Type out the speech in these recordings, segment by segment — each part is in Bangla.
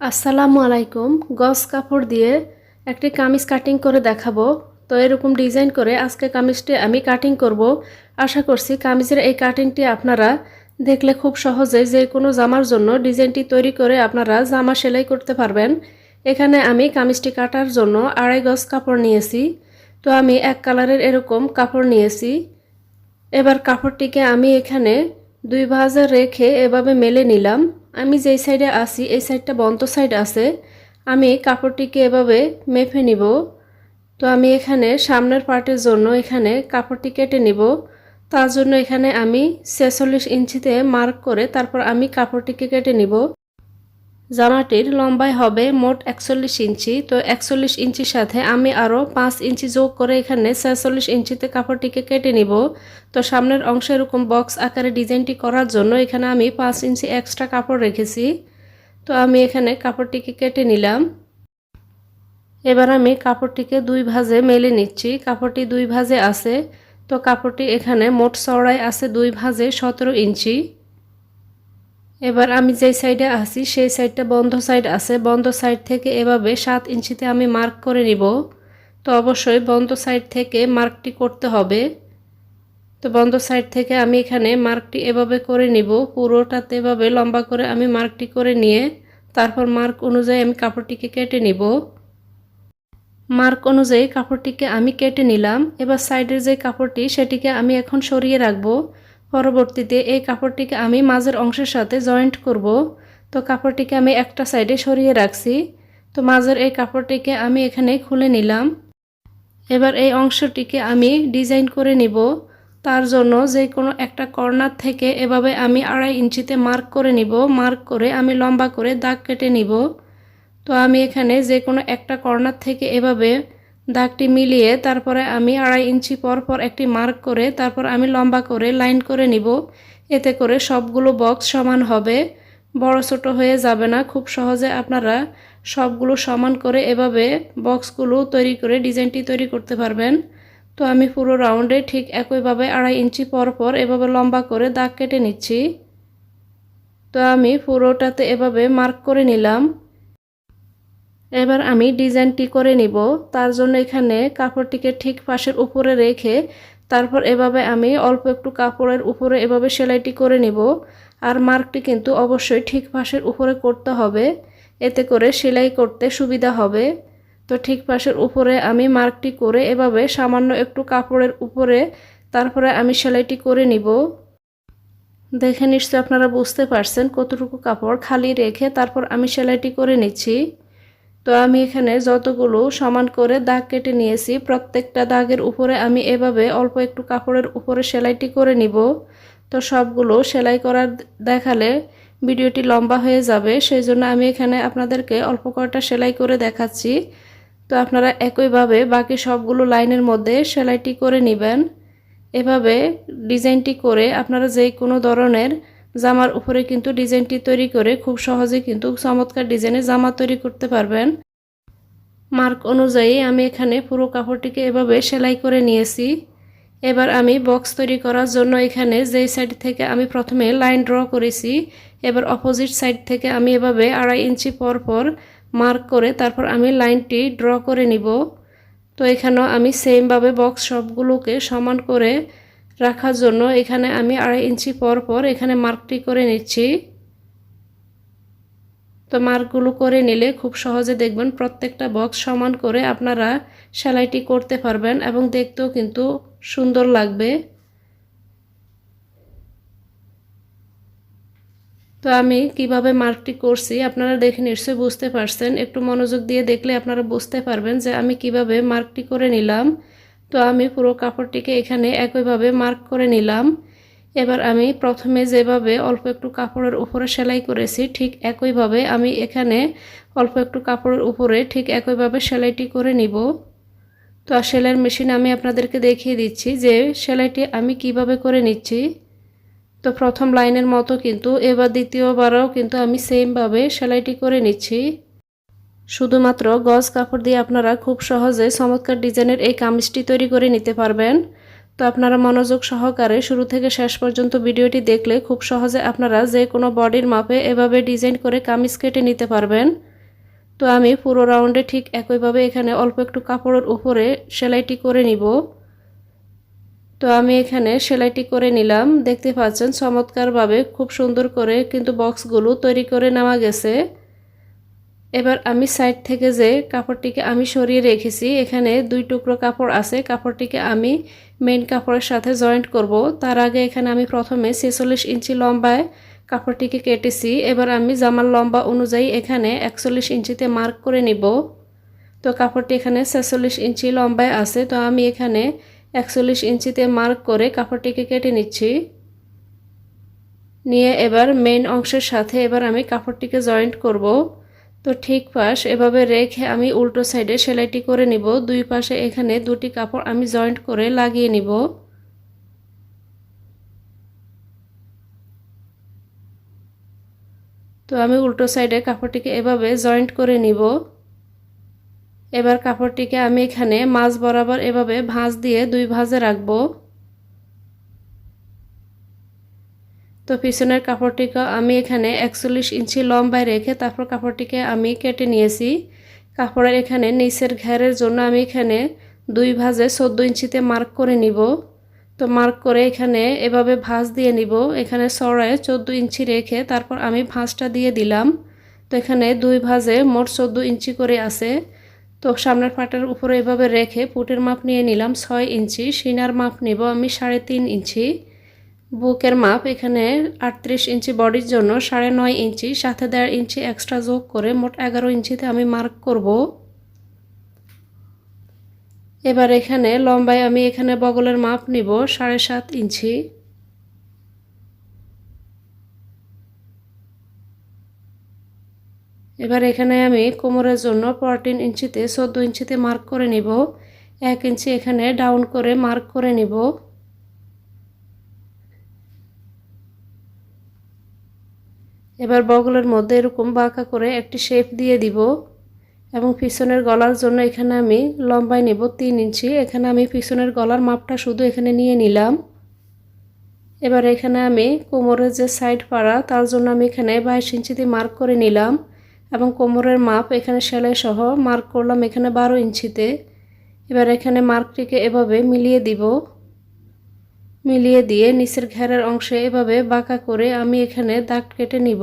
আসসালামু আলাইকুম। গস কাপড় দিয়ে একটি কামিজ কাটিং করে দেখাবো। তো এরকম ডিজাইন করে আজকে কামিজটি আমি কাটিং করব। আশা করছি কামিজের এই কাটিংটি আপনারা দেখলে খুব সহজে যে কোনো জামার জন্য ডিজাইনটি তৈরি করে আপনারা জামা সেলাই করতে পারবেন। এখানে আমি কামিজটি কাটার জন্য আড়াই গজ কাপড় নিয়েছি। তো আমি এক কালারের এরকম কাপড় নিয়েছি। এবার কাপড়টিকে আমি এখানে দুই ভাজে রেখে এভাবে মেলে নিলাম। আমি যেই সাইডে আসি এই সাইডটা বন্ত সাইড আছে, আমি কাপড়টিকে এভাবে মেপে নিব। তো আমি এখানে সামনের পার্টের জন্য এখানে কাপড়টি কেটে নিব। তার জন্য এখানে আমি ছেচল্লিশ ইঞ্চিতে মার্ক করে তারপর আমি কাপড়টিকে কেটে নিব। জামাটির লম্বাই হবে মোট একচল্লিশ ইঞ্চি। তো একচল্লিশ ইঞ্চির সাথে আমি আরও পাঁচ ইঞ্চি যোগ করে এখানে ছেচল্লিশ ইঞ্চিতে কাপড়টিকে কেটে নিব। তো সামনের অংশে এরকম বক্স আকারে ডিজাইনটি করার জন্য এখানে আমি পাঁচ ইঞ্চি এক্সট্রা কাপড় রেখেছি। তো আমি এখানে কাপড়টিকে কেটে নিলাম। এবার আমি কাপড়টিকে দুই ভাজে মেলে নিচ্ছি। কাপড়টি দুই ভাজে আছে। তো কাপড়টি এখানে মোট চড়াই আছে দুই ভাজে সতেরো ইঞ্চি। এবার আমি যেই সাইডে আছি, সেই সাইডটা বন্ধ সাইড আছে। বন্ধ সাইড থেকে এভাবে সাত ইঞ্চিতে আমি মার্ক করে নিব। তো অবশ্যই বন্ধ সাইড থেকে মার্কটি করতে হবে। তো বন্ধ সাইড থেকে আমি এখানে মার্কটি এভাবে করে নিব। পুরোটাতে এভাবে লম্বা করে আমি মার্কটি করে নিয়ে তারপর মার্ক অনুযায়ী আমি কাপড়টিকে কেটে নিব। মার্ক অনুযায়ী কাপড়টিকে আমি কেটে নিলাম। এবার সাইডের যে কাপড়টি, সেটিকে আমি এখন সরিয়ে রাখব। পরবর্তীতে এই কাপড়টিকে আমি মাঝের অংশের সাথে জয়েন্ট করব। তো কাপড়টিকে আমি একটা সাইডে সরিয়ে রাখছি। তো মাঝের এই কাপড়টিকে আমি এখানে খুলে নিলাম। এবার এই অংশটিকে আমি ডিজাইন করে নিব। তার জন্য যে কোনো একটা কর্নার থেকে এভাবে আমি আড়াই ইঞ্চিতে মার্ক করে নিব। মার্ক করে আমি লম্বা করে দাগ কেটে নিব। তো আমি এখানে যে কোনো একটা কর্নার থেকে এভাবে দাগটি মিলিয়ে তারপরে আমি আড়াই ইঞ্চি পর পর একটি মার্ক করে তারপর আমি লম্বা করে লাইন করে নিব। এতে করে সবগুলো বক্স সমান হবে। বড় ছোট হয়ে যাবে না। খুব সহজে আপনারা সবগুলো সমান করে এভাবে বক্সগুলো তৈরি করে ডিজাইনটি তৈরি করতে পারবেন। তো আমি পুরো রাউন্ডে ঠিক একইভাবে আড়াই ইঞ্চি পর পর এভাবে লম্বা করে দাগ কেটে নিচ্ছি। তো আমি পুরোটাতে এভাবে মার্ক করে নিলাম। এবার আমি ডিজাইনটি করে নিব। তার জন্য এখানে কাপড়টিকে ঠিক পাশের উপরে রেখে তারপর এভাবে আমি অল্প একটু কাপড়ের উপরে এভাবে সেলাইটি করে নিব। আর মার্কটি কিন্তু অবশ্যই ঠিক পাশের উপরে করতে হবে। এতে করে সেলাই করতে সুবিধা হবে। তো ঠিক পাশের উপরে আমি মার্কটি করে এভাবে সামান্য একটু কাপড়ের উপরে তারপরে আমি সেলাইটি করে নিব। দেখে নিশ্চয় আপনারা বুঝতে পারছেন কতটুকু কাপড় খালি রেখে তারপর আমি সেলাইটি করে নিচ্ছি। তো আমি এখানে যতগুলো সমান করে দাগ কেটে নিয়েছি, প্রত্যেকটা দাগের উপরে আমি এভাবে অল্প একটু কাপড়ের উপরে সেলাইটি করে নিব। তো সবগুলো সেলাই করার দেখালে ভিডিওটি লম্বা হয়ে যাবে, সেই জন্য আমি এখানে আপনাদেরকে অল্প কয়টা সেলাই করে দেখাচ্ছি। তো আপনারা একইভাবে বাকি সবগুলো লাইনের মধ্যে সেলাইটি করে নেবেন। এভাবে ডিজাইনটি করে আপনারা যে কোনো ধরনের জামার উপরে কিন্তু ডিজাইনটি তৈরি করে খুব সহজে কিন্তু চমৎকার ডিজাইনে জামা তৈরি করতে পারবেন। মার্ক অনুযায়ী আমি এখানে পুরো কাপড়টিকে এভাবে সেলাই করে নিয়েছি। এবার আমি বক্স তৈরি করার জন্য এখানে যেই সাইড থেকে আমি প্রথমে লাইন ড্র করেছি, এবার অপোজিট সাইড থেকে আমি এভাবে আড়াই ইঞ্চি পর পর মার্ক করে তারপর আমি লাইনটি ড্র করে নিব। তো এখানেও আমি সেমভাবে বক্স সবগুলোকে সমান করে রাখার জন্য এখানে আমি আড়াই ইঞ্চি পর পর এখানে মার্কটি করে নিচ্ছি। তো মার্কগুলো করে নিলে খুব সহজে দেখবেন প্রত্যেকটা বক্স সমান করে আপনারা সেলাইটি করতে পারবেন এবং দেখতেও কিন্তু সুন্দর লাগবে। তো আমি কীভাবে মার্কটি করছি আপনারা দেখে নিশ্চয়ই বুঝতে পারছেন। একটু মনোযোগ দিয়ে দেখলে আপনারা বুঝতে পারবেন যে আমি কীভাবে মার্কটি করে নিলাম। তো আমি পুরো কাপড়টিকে এখানে একইভাবে মার্ক করে নিলাম। এবার আমি প্রথমে যেভাবে অল্প একটু কাপড়ের উপরে সেলাই করেছি, ঠিক একইভাবে আমি এখানে অল্প একটু কাপড়ের উপরে ঠিক একইভাবে সেলাইটি করে নিব। তো সেলাইয়ের মেশিন আমি আপনাদেরকে দেখিয়ে দিচ্ছি যে সেলাইটি আমি কীভাবে করে নিচ্ছি। তো প্রথম লাইনের মতো কিন্তু, এবার দ্বিতীয়বারও কিন্তু আমি সেমভাবে সেলাইটি করে নিচ্ছি। শুধুমাত্র গজ কাপড় দিয়ে আপনারা খুব সহজে চমৎকার ডিজাইনের এই কামিজটি তৈরি করে নিতে পারবেন। তো আপনারা মনোযোগ সহকারে শুরু থেকে শেষ পর্যন্ত ভিডিওটি দেখলে খুব সহজে আপনারা যে কোনো বডির মাপে এভাবে ডিজাইন করে কামিজ কেটে নিতে পারবেন। তো আমি পুরো রাউন্ডে ঠিক একইভাবে এখানে অল্প একটু কাপড়ের উপরে সেলাইটি করে নিব। তো আমি এখানে সেলাইটি করে নিলাম। দেখতে পাচ্ছেন, চমৎকারভাবে খুব সুন্দর করে কিন্তু বক্সগুলো তৈরি করে নেওয়া গেছে। এবার আমি সাইড থেকে যে কাপড়টিকে আমি সরিয়ে রেখেছি, এখানে দুই টুকরো কাপড় আছে। কাপড়টিকে আমি মেন কাপড়ের সাথে জয়েন্ট করব। তার আগে এখানে আমি প্রথমে ছেচল্লিশ ইঞ্চি লম্বায় কাপড়টিকে কেটেছি। এবার আমি জামার লম্বা অনুযায়ী এখানে একচল্লিশ ইঞ্চিতে মার্ক করে নিব। তো কাপড়টি এখানে ছেচল্লিশ ইঞ্চি লম্বায় আছে। তো আমি এখানে একচল্লিশ ইঞ্চিতে মার্ক করে কাপড়টিকে কেটে নিচ্ছি। নিয়ে এবার মেন অংশের সাথে এবার আমি কাপড়টিকে জয়েন্ট করব। তো ঠিক পাশ, এভাবে রেখে আমি উল্টো সাইডে সেলাইটি করে নিব। দুই পাশে এখানে দুটি কাপড় আমি জয়েন্ট করে লাগিয়ে নিব। তো আমি উল্টো সাইডে কাপড়টিকে এভাবে জয়েন্ট করে নিব। এবার কাপড়টিকে আমি এখানে মাছ বরাবর এভাবে ভাঁজ দিয়ে দুই ভাঁজে রাখব। তো পিছনের কাপড়টিকে আমি এখানে একচল্লিশ ইঞ্চি লম্বায় রেখে তারপর কাপড়টিকে আমি কেটে নিয়েছি। কাপড়ের এখানে নিচের ঘেরের জন্য আমি এখানে দুই ভাঁজে চোদ্দ ইঞ্চিতে মার্ক করে নিব। তো মার্ক করে এখানে এভাবে ভাঁজ দিয়ে নিব। এখানে সরায় চোদ্দ ইঞ্চি রেখে তারপর আমি ভাঁজটা দিয়ে দিলাম। তো এখানে দুই ভাঁজে মোট চোদ্দ ইঞ্চি করে আছে। তো সামনের পাটার উপরে এভাবে রেখে পুটের মাপ নিয়ে নিলাম ছয় ইঞ্চি, সিনার মাপ নিব আমি সাড়ে তিন ইঞ্চি। বুকের মাপ এখানে আটত্রিশ ইঞ্চি বডির জন্য সাড়ে নয় ইঞ্চি, সাথে দেড় ইঞ্চি এক্সট্রা যোগ করে মোট এগারো ইঞ্চিতে আমি মার্ক করব। এবার এখানে লম্বায় আমি এখানে বগলের মাপ নিব সাড়ে সাত ইঞ্চি। এবার এখানে আমি কোমরের জন্য পরটিন ইঞ্চিতে চোদ্দ ইঞ্চিতে মার্ক করে নিব। এক ইঞ্চি এখানে ডাউন করে মার্ক করে নিব। এবার বগলের মধ্যে এরকম বাঁকা করে একটি শেপ দিয়ে দিব এবং পিছনের গলার জন্য এখানে আমি লম্বায় নেব তিন ইঞ্চি। এখানে আমি পিছনের গলার মাপটা শুধু এখানে নিয়ে নিলাম। এবার এখানে আমি কোমরের যে সাইড পাড়া, তার জন্য আমি এখানে বাইশ ইঞ্চিতে মার্ক করে নিলাম এবং কোমরের মাপ এখানে সেলাই সহ মার্ক করলাম এখানে বারো ইঞ্চিতে। এবার এখানে মার্কটিকে এভাবে মিলিয়ে দিব। মিলিয়ে দিয়ে নিচের ঘেরার অংশে এভাবে বাঁকা করে আমি এখানে দাগ কেটে নিব।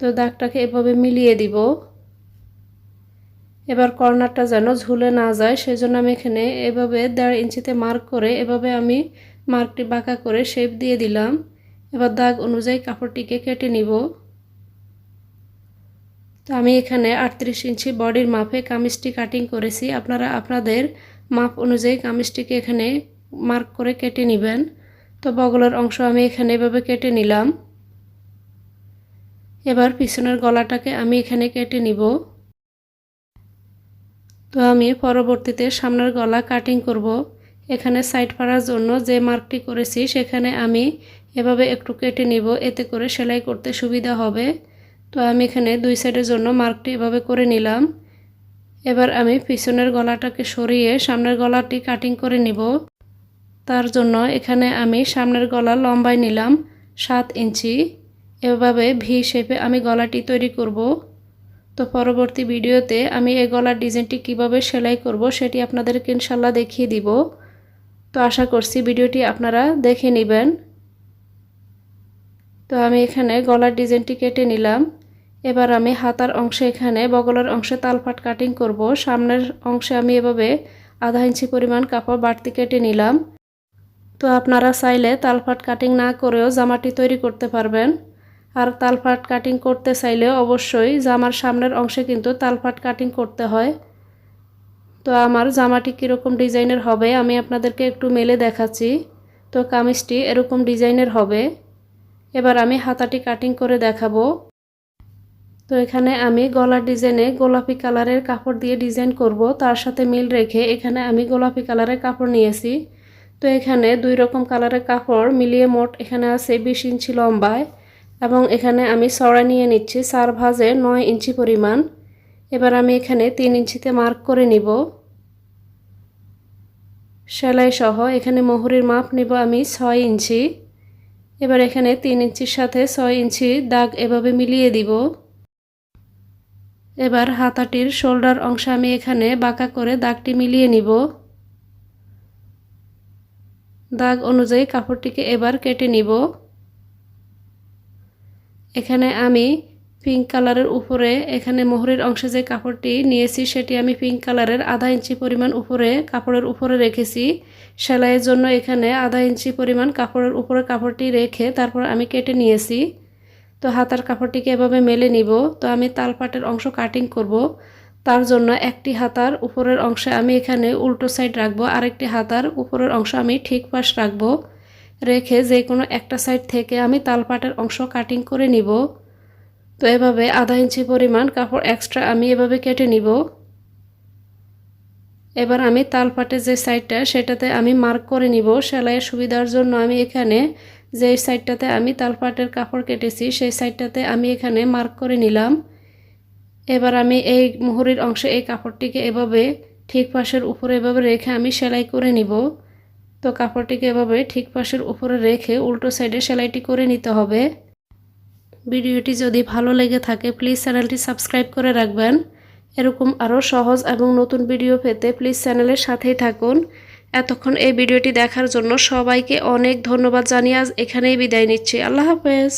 তো দাগটাকে এভাবে মিলিয়ে দিব। এবার কর্নারটা যেন ঝুলে না যায়, সেজন্য আমি এখানে এভাবে দেড় ইঞ্চিতে মার্ক করে এভাবে আমি মার্কটি বাঁকা করে শেপ দিয়ে দিলাম। এবার দাগ অনুযায়ী কাপড়টিকে কেটে নিব। তো আমি এখানে আটত্রিশ ইঞ্চি বডির মাপে কামিজটি কাটিং করেছি। আপনারা, আপনাদের মাপ অনুযায়ী কামিজটিকে এখানে মার্ক করে কেটে নেবেন। তো বগলের অংশ আমি এখানে এভাবে কেটে নিলাম। এবার পিছনের গলাটাকে আমি এখানে কেটে নিব। তো আমি পরবর্তীতে সামনের গলা কাটিং করব। এখানে সাইড পাড়ার জন্য যে মার্কটি করেছি, সেখানে আমি এভাবে একটু কেটে নিব। এতে করে সেলাই করতে সুবিধা হবে। তো আমি এখানে দুই সাইডের জন্য মার্কটি এভাবে করে নিলাম। এবার আমি পিছনের গলাটাকে সরিয়ে সামনের গলাটি কাটিং করে নিব। তার জন্য এখানে আমি সামনের গলা লম্বায় নিলাম সাত ইঞ্চি। এভাবে ভি শেপে আমি গলাটি তৈরি করব। তো পরবর্তী ভিডিওতে আমি এই গলার ডিজাইনটি কীভাবে সেলাই করব সেটি আপনাদেরকে ইনশাল্লাহ দেখিয়ে দিব। তো আশা করছি ভিডিওটি আপনারা দেখে নেবেন। তো আমি এখানে গলার ডিজাইনটি কেটে নিলাম। এবার আমি হাতার অংশে এখানে বগলের অংশে তালপাট কাটিং করব। সামনের অংশে আমি এভাবে আধা ইঞ্চি পরিমাণ কাপড় বাড়তি কেটে নিলাম। তো আপনারা চাইলে তালপাট কাটিং না করেও জামাটি তৈরি করতে পারবেন। আর তালপাট কাটিং করতে চাইলে অবশ্যই জামার সামনের অংশে কিন্তু তালপাট কাটিং করতে হয়। তো আমার জামাটি কীরকম ডিজাইনের হবে আমি আপনাদেরকে একটু মেলে দেখাচ্ছি। তো কামিজটি এরকম ডিজাইনের হবে। এবার আমি হাতাটি কাটিং করে দেখাবো। তো এখানে আমি গলার ডিজাইনে গোলাপি কালারের কাপড় দিয়ে ডিজাইন করব। তার সাথে মিল রেখে এখানে আমি গোলাপি কালারের কাপড় নিয়েছি। তো এখানে দুই রকম কালারের কাপড়, মিলিয়ে মোট এখানে আছে বিশ ইঞ্চি লম্বায় এবং এখানে আমি সরা নিয়ে নিচ্ছি। চার ভাজে নয় ইঞ্চি পরিমাণ। এবার আমি এখানে তিন ইঞ্চিতে মার্ক করে নিব। সেলাই সহ এখানে মোহরির মাপ নিব আমি ছয় ইঞ্চি। এবার এখানে তিন ইঞ্চির সাথে ছয় ইঞ্চি দাগ এভাবে মিলিয়ে দিব। এবার হাতাটির শোল্ডার অংশ আমি এখানে বাঁকা করে দাগটি মিলিয়ে নিব। দাগ অনুযায়ী কাপড়টিকে এবার কেটে নিব। এখানে আমি পিঙ্ক কালারের উপরে, এখানে মোহরের অংশে যে কাপড়টি নিয়েছি সেটি আমি পিঙ্ক কালারের আধা ইঞ্চি পরিমাণ উপরে কাপড়ের উপরে রেখেছি। সেলাইয়ের জন্য এখানে আধা ইঞ্চি পরিমাণ কাপড়ের উপরে কাপড়টি রেখে তারপর আমি কেটে নিয়েছি। তো হাতার কাপড়টিকে এভাবে মেলে নিব। তো আমি তালপাটের অংশ কাটিং করব। তার জন্য একটি হাতার উপরের অংশে আমি এখানে উল্টো সাইড রাখব, আরেকটি হাতার উপরের অংশ আমি ঠিক পাশ রাখব। রেখে যে কোনো একটা সাইড থেকে আমি তালপাটের অংশ কাটিং করে নিব। তো এভাবে আধা ইঞ্চি পরিমাণ কাপড় এক্সট্রা আমি এভাবে কেটে নিব। এবার আমি তালপাটের যে সাইডটা সেটাতে আমি মার্ক করে নিব। সেলাইয়ের সুবিধার জন্য আমি এখানে যে সাইডটাতে আমি তালপাটের কাপড় কেটেছি, সেই সাইডটাতে আমি এখানে মার্ক করে নিলাম। এবার আমি এই মুহুরির অংশে এই কাপড়টিকে এভাবে ঠিক পাশের উপরে এভাবে রেখে আমি সেলাই করে নিব। তো কাপড়টিকে এভাবে ঠিক পাশের উপরে রেখে উল্টো সাইডে সেলাইটি করে নিতে হবে। ভিডিওটি যদি ভালো লেগে থাকে প্লিজ চ্যানেলটি সাবস্ক্রাইব করে রাখবেন। এরকম আরও সহজ এবং নতুন ভিডিও পেতে প্লিজ চ্যানেলের সাথেই থাকুন। এতক্ষণ এই ভিডিওটি দেখার জন্য সবাইকে অনেক ধন্যবাদ জানিয়ে আজ এখানেই বিদায় নিচ্ছি। আল্লাহ হাফেজ।